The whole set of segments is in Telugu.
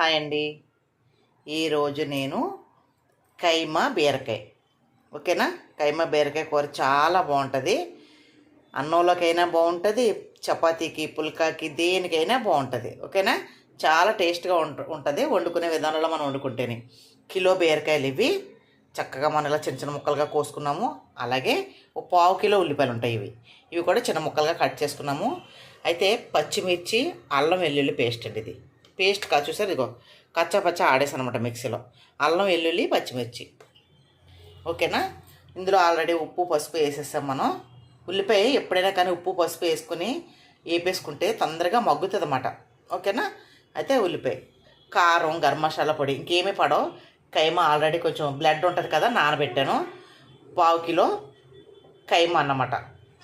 హాయ్ అండి. ఈరోజు నేను కైమా బీరకాయ. ఓకేనా? కైమా బీరకాయ కూర చాలా బాగుంటుంది. అన్నంలోకైనా బాగుంటుంది చపాతీకి పుల్కాకి దేనికైనా బాగుంటుంది. ఓకేనా? చాలా టేస్ట్గా ఉంట ఉంటుంది. వండుకునే విధానంలో మనం వండుకుంటేనే. కిలో బీరకాయలు ఇవి. చక్కగా మనం ఇలా చిన్న చిన్న ముక్కలుగా కోసుకున్నాము. అలాగే ఒక పావు కిలో ఉల్లిపాయలు ఉంటాయి ఇవి. ఇవి కూడా చిన్న ముక్కలుగా కట్ చేసుకున్నాము. అయితే పచ్చిమిర్చి అల్లం వెల్లుల్లి పేస్ట్ అండి ఇది. పేస్ట్ కాదు చూసారు ఇదిగో. కచ్చా పచ్చా ఆడేసానమాట మిక్సీలో. అల్లం వెల్లుల్లి పచ్చిమిర్చి. ఓకేనా? ఇందులో ఆల్రెడీ ఉప్పు పసుపు వేసేసాం మనం. ఉల్లిపాయ ఎప్పుడైనా కానీ ఉప్పు పసుపు వేసుకొని వేపేసుకుంటే తొందరగా మగ్గుతుంది అన్నమాట ఓకేనా? అయితే ఉల్లిపాయ. కారం గరం మసాలా పొడి ఇంకేమీ పడవు. కైమా ఆల్రెడీ కొంచెం బ్లడ్ ఉంటుంది కదా నానబెట్టాను. పావు కిలో కైమా అన్నమాట.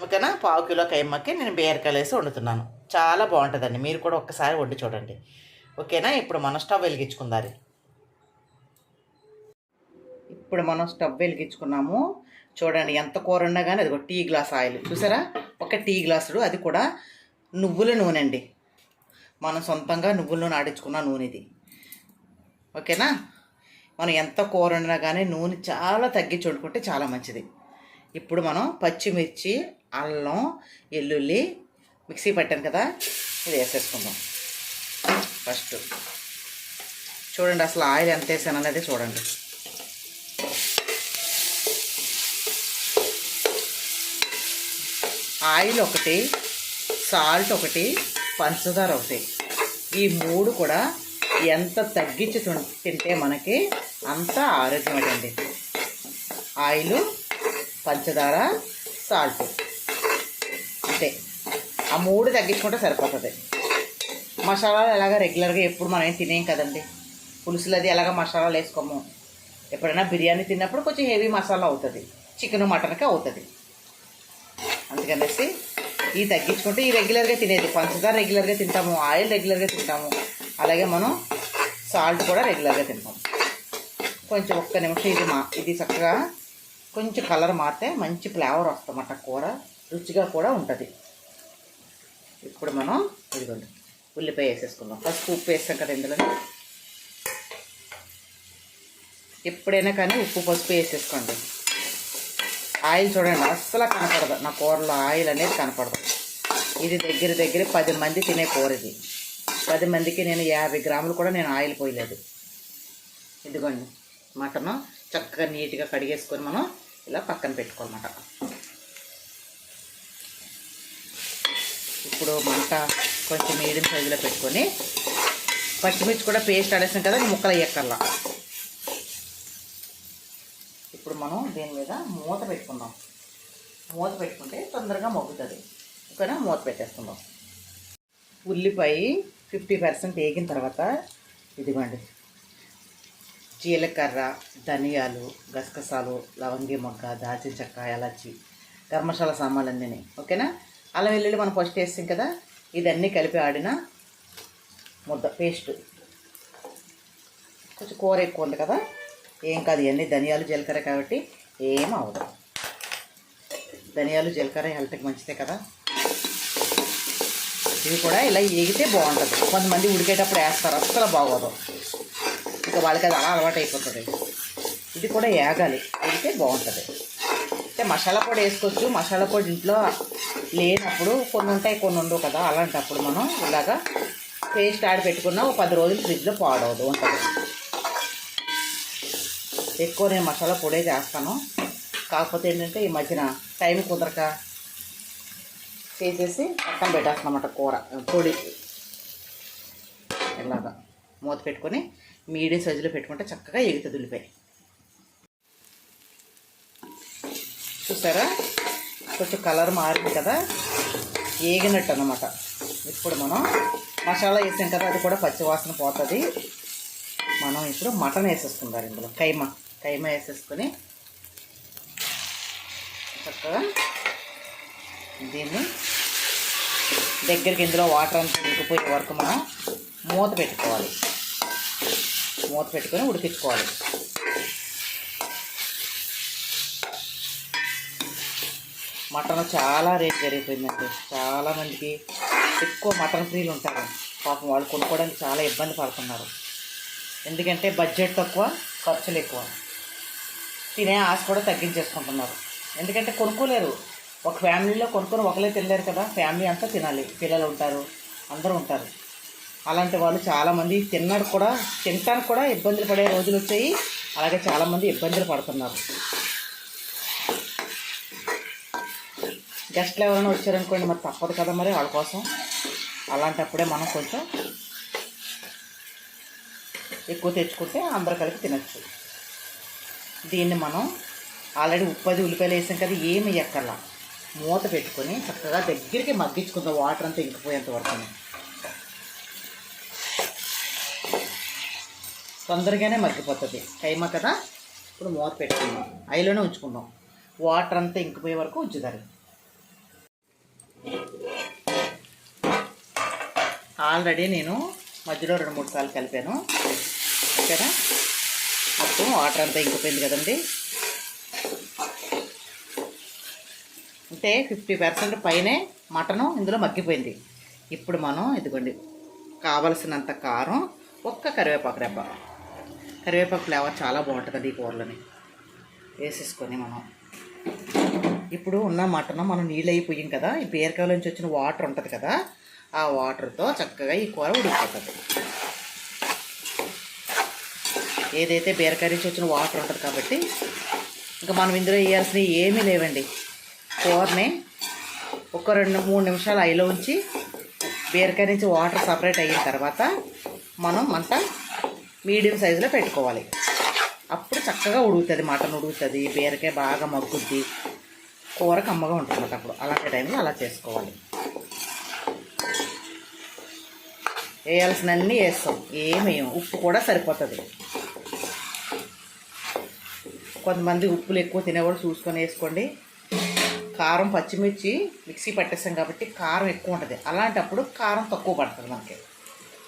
ఓకేనా? పావు కిలో కైమాకి నేను బీరకాయలు వేసి వండుతున్నాను. చాలా బాగుంటుందండి. మీరు కూడా ఒక్కసారి వండి చూడండి. ఓకేనా? ఇప్పుడు మనం స్టవ్ వెలిగించుకుందాలి ఇప్పుడు మనం స్టవ్ వెలిగించుకున్నాము. చూడండి ఎంత కూర ఉన్నా కానీ అది ఒక టీ గ్లాస్ ఆయిల్. చూసారా? ఒక టీ గ్లాసుడు అది కూడా నువ్వుల నూనె అండి. మనం సొంతంగా నువ్వుల నూనె ఆడించుకున్న నూనె ఇది. ఓకేనా? మనం ఎంత కూర వండినా కానీ నూనె చాలా తగ్గించి వండుకుంటే చాలా మంచిది. ఇప్పుడు మనం పచ్చిమిర్చి అల్లం వెల్లుల్లి మిక్సీ పట్టాను కదా ఇది వేసేసుకుందాం. ఫస్ట్. చూడండి అసలు ఆయిల్ ఎంత వేసాను అనేది చూడండి. ఆయిల్ ఒకటి సాల్ట్ ఒకటి పంచదార ఒకటి. ఈ మూడు కూడా ఎంత తగ్గించి తింటే మనకి అంత ఆరోగ్యమటండి ఆయిల్ పంచదార సాల్ట్. అంతే. ఆ మూడు తగ్గించుకుంటే సరిపోతుంది. మసాలాలు ఎలాగ రెగ్యులర్గా ఎప్పుడు మనం ఏం తినేం కదండి. పులుసులు అది ఎలాగ మసాలాలు వేసుకోము. ఎప్పుడైనా బిర్యానీ తిన్నప్పుడు కొంచెం హెవీ మసాలా అవుతుంది. చికెన్ మటన్కి అవుతుంది. అందుకనేసి ఇది తగ్గించుకుంటే ఈ రెగ్యులర్గా తినేది. పంచదార రెగ్యులర్గా తింటాము ఆయిల్ రెగ్యులర్గా తింటాము. అలాగే మనం సాల్ట్ కూడా రెగ్యులర్గా తింటాము. కొంచెం ఒక్క నిమిషం ఇది మా ఇది చక్కగా కొంచెం కలర్ మారితే మంచి ఫ్లేవర్ వస్తామట కూర రుచిగా కూడా ఉంటుంది. ఇప్పుడు మనం ఇదిగోండి. ఉల్లిపాయ వేసేసుకుందాం. పసుపు ఉప్పు వేస్తాం కదా ఇందులో. ఎప్పుడైనా కానీ ఉప్పు పసుపు వేసేసుకోండి. ఆయిల్ చూడండి అస్సలు కనపడదు. నా కూరలో ఆయిల్ అనేది కనపడదు. ఇది దగ్గర దగ్గర పది మంది తినే కూర ఇది. పది మందికి నేను యాభై గ్రాములు కూడా నేను ఆయిల్ పోయలేదు. ఇదిగోండి మటను చక్కగా నీట్గా కడిగేసుకొని మనం ఇలా పక్కన పెట్టుకోవాలన్నమాట ఇప్పుడు మంట కొంచెం మీడియం సైజులో పెట్టుకొని పచ్చిమిర్చి కూడా పేస్ట్ ఆడేసాం కదా ముక్కలు అయ్యక్కర్లా ఇప్పుడు మనం దీని మీద మూత పెట్టుకుందాం. మూత పెట్టుకుంటే తొందరగా మగ్గుతుంది. ఇక్కడ మూత పెట్టేసుకుందాం. ఉల్లిపాయ ఫిఫ్టీ పర్సెంట్ వేగిన తర్వాత ఇదిగోండి. జీలకర్ర ధనియాలు గసగసాలు లవంగి మొగ్గ దాల్చిన చెక్క ఎలాచి ధర్మశాల సామాన్లు అన్నీ ఓకేనా? అల్లం వెల్లుల్లి మనం ఫస్ట్ వేస్తాం కదా ఇదన్నీ కలిపి ఆడిన ముద్ద పేస్ట్. కొంచెం కూర ఎక్కువ ఉంది కదా ఏం కాదు ఇవన్నీ ధనియాలు జీలకర్ర కాబట్టి ఏం అవ్వదు ధనియాలు జీలకర్ర హెల్త్కి మంచిదే కదా. ఇవి కూడా ఇలా ఏగితే బాగుంటుంది. కొంతమంది ఉడికేటప్పుడు వేస్తారు అస్సలు బాగోదు. ఇంకా వాళ్ళకి అది అలా అలవాటు అయిపోతుంది ఇది కూడా ఏగాలి ఏగితే బాగుంటుంది. అంటే మసాలా పొడి వేసుకోవచ్చు మసాలా పొడి ఇంట్లో లేనప్పుడు కొన్ని ఉంటాయి కొన్ని ఉండవు కదా. అలాంటప్పుడు మనం ఇలాగా పేస్ట్ ఆడి పెట్టుకున్న ఒక పది రోజులు ఫ్రిడ్జ్లో పాడవద్దు ఉంటుంది ఎక్కువ నేను మసాలా పొడే చేస్తాను. కాకపోతే ఏంటంటే ఈ మధ్యన టైం కుదరక చేసేసి పక్కన పెట్టేస్తానమాట కూర పొడి. ఇలాగా మూత పెట్టుకొని మీడియం సైజులో పెట్టుకుంటే చక్కగా ఎగుతుంది ఉల్లిపాయ చూసారా? కొంచెం కలర్ మారింది కదా ఏగినట్టు అనమాట ఇప్పుడు మనం మసాలా వేసాం కదా అది కూడా పచ్చివాసన పోతుంది. మనం ఇప్పుడు మటన్ వేసేసుకుందాం ఇందులో కైమ. కైమ వేసేసుకొని చక్కగా దీన్ని దగ్గరికి ఇందులో వాటర్ అంతా ఉడికిపోయే వరకు మనం మూత పెట్టుకోవాలి. మూత పెట్టుకొని ఉడికించుకోవాలి. మటన్ చాలా రేట్ పెరిగిపోయిందండి చాలామందికి ఎక్కువ మటన్ ఫ్రీలు ఉంటారు పాపం వాళ్ళు కొనుక్కోవడానికి చాలా ఇబ్బంది పడుతున్నారు. ఎందుకంటే బడ్జెట్ తక్కువ ఖర్చులు ఎక్కువ. తినే ఆశ కూడా తగ్గించేసుకుంటున్నారు. ఎందుకంటే కొనుక్కోలేరు. ఒక ఫ్యామిలీలో కొనుక్కొని ఒకరే తినలేరు కదా. ఫ్యామిలీ అంతా తినాలి. పిల్లలు ఉంటారు అందరూ ఉంటారు. అలాంటి వాళ్ళు చాలామంది తిన్నాడు కూడా తినడానికి కూడా ఇబ్బందులు పడే రోజులు వచ్చాయి. అలాగే చాలామంది ఇబ్బందులు పడుతున్నారు. గెస్ట్లు ఎవరైనా వచ్చారనుకోండి మరి తప్పదు కదా మరి వాళ్ళ కోసం. అలాంటప్పుడే మనం కొంచెం ఎక్కువ తెచ్చుకుంటే అందరు కలిపి తినచ్చు. దీన్ని మనం ఆల్రెడీ ఉప్పది ఉల్లిపాయలు వేసాం కదా ఏమి ఎక్కర్లా. మూత పెట్టుకొని చక్కగా దగ్గరికి మగ్గించుకుందాం వాటర్ అంతా ఇంకిపోయేంత వరకు తొందరగానే మగ్గిపోతుంది. కైమా కదా? ఇప్పుడు మూత పెట్టుకుందాం. ఐలోనే ఉంచుకుందాం. వాటర్ అంతా ఇంకిపోయే వరకు ఉంచుతారు ఆల్రెడీ నేను మధ్యలో రెండు మూడు సార్లు కలిపాను. ఓకేనా? మొత్తం వాటర్ అంతా ఇంకిపోయింది కదండి. అంటే ఫిఫ్టీ పర్సెంట్ పైనే మటను ఇందులో మగ్గిపోయింది. ఇప్పుడు మనం ఇదిగోండి కావలసినంత కారం ఒక్క కరివేపాకు రెబ్బ. కరివేపాకు ఫ్లేవర్ చాలా బాగుంటుంది ఈ కూరలని. వేసేసుకొని మనం. ఇప్పుడు ఉన్న మటన్ మనం నీళ్ళు అయిపోయాం కదా ఈ బీరకాయల నుంచి వచ్చిన వాటర్ ఉంటుంది కదా ఆ వాటర్తో చక్కగా ఈ కూర ఉడికిపోతుంది. ఏదైతే బీరకాయ నుంచి వచ్చిన వాటర్ ఉంటుంది కాబట్టి ఇంకా మనం ఇందులో వేయాల్సినవి ఏమీ లేవండి. కూరని ఒక రెండు మూడు నిమిషాలు ఐలో ఉంచి బీరకాయ నుంచి వాటర్ సపరేట్ అయిన తర్వాత మనం మంట మీడియం సైజులో పెట్టుకోవాలి. అప్పుడు చక్కగా ఉడుకుతుంది మటన్ ఉడుకుతుంది బీరకాయ బాగా మగ్గుద్ది. కూర కమ్మగా ఉంటుంది అప్పుడు. అలాంటి టైంలో అలా చేసుకోవాలి. వేయాల్సినన్నీ వేస్తాం. ఏమేయం ఉప్పు కూడా సరిపోతుంది. కొంతమంది ఉప్పులు ఎక్కువ తినేవాడు చూసుకొని వేసుకోండి. కారం పచ్చిమిర్చి మిక్సీ పట్టేస్తాం కాబట్టి కారం ఎక్కువ ఉంటుంది. అలాంటప్పుడు కారం తక్కువ పడుతుంది మనకి.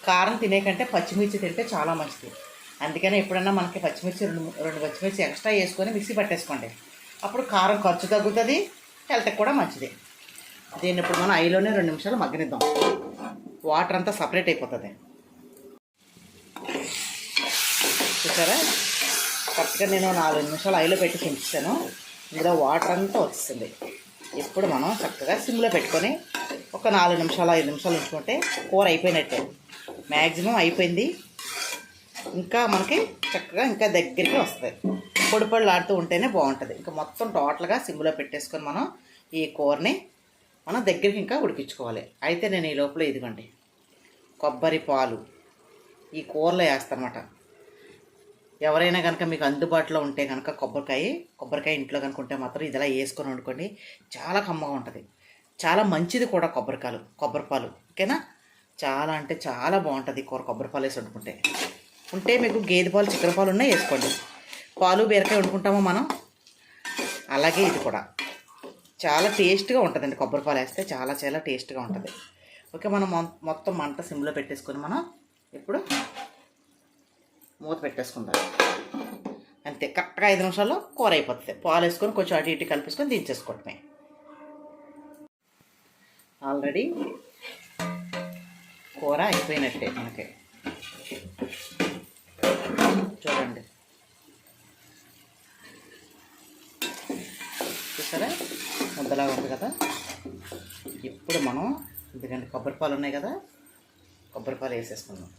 కారం తినే కంటే పచ్చిమిర్చి తింటే చాలా మంచిది. అందుకని ఎప్పుడన్నా మనకి పచ్చిమిర్చి రెండు రెండు పచ్చిమిర్చి ఎక్స్ట్రా వేసుకొని మిక్సీ పట్టేసుకోండి. అప్పుడు కారం ఖర్చు తగ్గుతుంది హెల్త్కి కూడా మంచిది. దీన్ని ఇప్పుడు మనం ఐలోనే రెండు నిమిషాలు మగ్గనిద్దాం. వాటర్ అంతా సపరేట్ అయిపోతుంది. చూసారా? కరెక్ట్గా నేను నాలుగు నిమిషాలు ఐలో పెట్టి పెంచుతాను ఇందులో వాటర్ అంతా వచ్చింది ఇప్పుడు మనం చక్కగా సిమ్లో పెట్టుకొని ఒక నాలుగు నిమిషాలు ఐదు నిమిషాలు ఉంచుకుంటే కూర అయిపోయినట్టే. మ్యాక్సిమం అయిపోయింది. ఇంకా మనకి చక్కగా ఇంకా దగ్గరికి వస్తుంది. పొడి పొడిలు ఆడుతూ ఉంటేనే బాగుంటుంది. ఇంకా మొత్తం టోటల్గా సిమ్లో పెట్టేసుకొని మనం ఈ కూరని మనం దగ్గరికి ఇంకా ఉడికించుకోవాలి. అయితే నేను ఈ లోపల ఇదిగోండి కొబ్బరి పాలు ఈ కూరలో వేస్తానమాట. ఎవరైనా కనుక మీకు అందుబాటులో ఉంటే కనుక కొబ్బరికాయ కొబ్బరికాయ ఇంట్లో కనుక ఉంటే మాత్రం ఇదిలా వేసుకొని వండుకోండి. చాలా కమ్మగా ఉంటుంది. చాలా మంచిది కూడా కొబ్బరికాయలు కొబ్బరిపాలు ఓకేనా? చాలా అంటే చాలా బాగుంటుంది కూర కొబ్బరిపాలు వేసి వండుకుంటే. ఉంటే మీకు గేదె పాలు చిక్కర పాలు ఉన్నాయి వేసుకోండి. పాలు బీరకాయ వండుకుంటామో మనం? అలాగే ఇది కూడా. చాలా టేస్ట్గా ఉంటుందండి. కొబ్బరి పాలు వేస్తే చాలా చాలా టేస్ట్గా ఉంటుంది. ఓకే మనం మొత్తం మంట సిమ్లో పెట్టేసుకొని మనం ఇప్పుడు మూత పెట్టేసుకుందాం. అంతే కరెక్ట్గా ఐదు నిమిషాల్లో కూర అయిపోతుంది. పాలు వేసుకొని కొంచెం అటు ఇటు కలిపేసుకొని దించేసుకోవటమే ఆల్రెడీ కూర అయిపోయినట్టే మనకి చూడండి చూసారా ముద్దలాగా ఉంది కదా. ఇప్పుడు మనం ఎందుకంటే కొబ్బరి పాలు ఉన్నాయి కదా. కొబ్బరి పాలు వేసేసుకుందాం.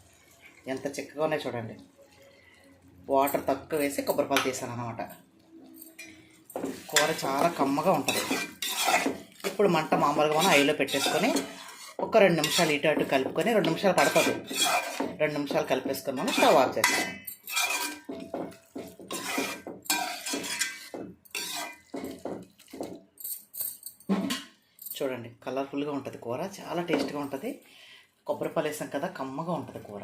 ఎంత చిక్కగా ఉన్నాయి చూడండి. వాటర్ తక్కువ వేసి కొబ్బరి పాలు తీసాను అనమాట కూర చాలా కమ్మగా ఉంటుంది. ఇప్పుడు మంట మామూలుగా మనం ఐలో పెట్టేసుకొని ఒక రెండు నిమిషాలు ఇటు అటు కలుపుకొని రెండు నిమిషాలు పడుతుంది. రెండు నిమిషాలు కలిపేసుకొని మనం స్టవ్ ఆఫ్ చేస్తాం చూడండి కలర్ఫుల్గా ఉంటుంది కూర చాలా టేస్ట్గా ఉంటుంది. కొబ్బరిపాలు వేసాం కదా కమ్మగా ఉంటుంది కూర.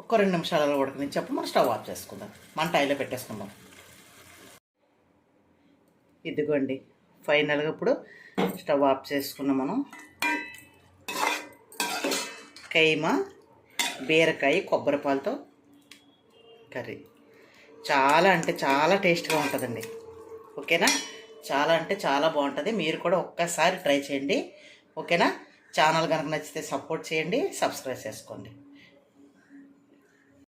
ఒక్క రెండు నిమిషాలలో ఉడకనిచ్చి అప్పుడు మనం స్టవ్ ఆఫ్ చేసుకుందాం. మంట ఐలో పెట్టేసుకుందాం. ఇదిగోండి ఫైనల్గా ఇప్పుడు స్టవ్ ఆఫ్ చేసుకున్నాం మనం. కైమ బీరకాయ కొబ్బరిపాలతో కర్రీ. చాలా అంటే చాలా టేస్ట్గా ఉంటుందండి. ఓకేనా? చాలా అంటే చాలా బాగుంటుంది. మీరు కూడా ఒక్కసారి ట్రై చేయండి. ఓకేనా? ఛానల్ కనుక నచ్చితే సపోర్ట్ చేయండి సబ్స్క్రైబ్ చేసుకోండి.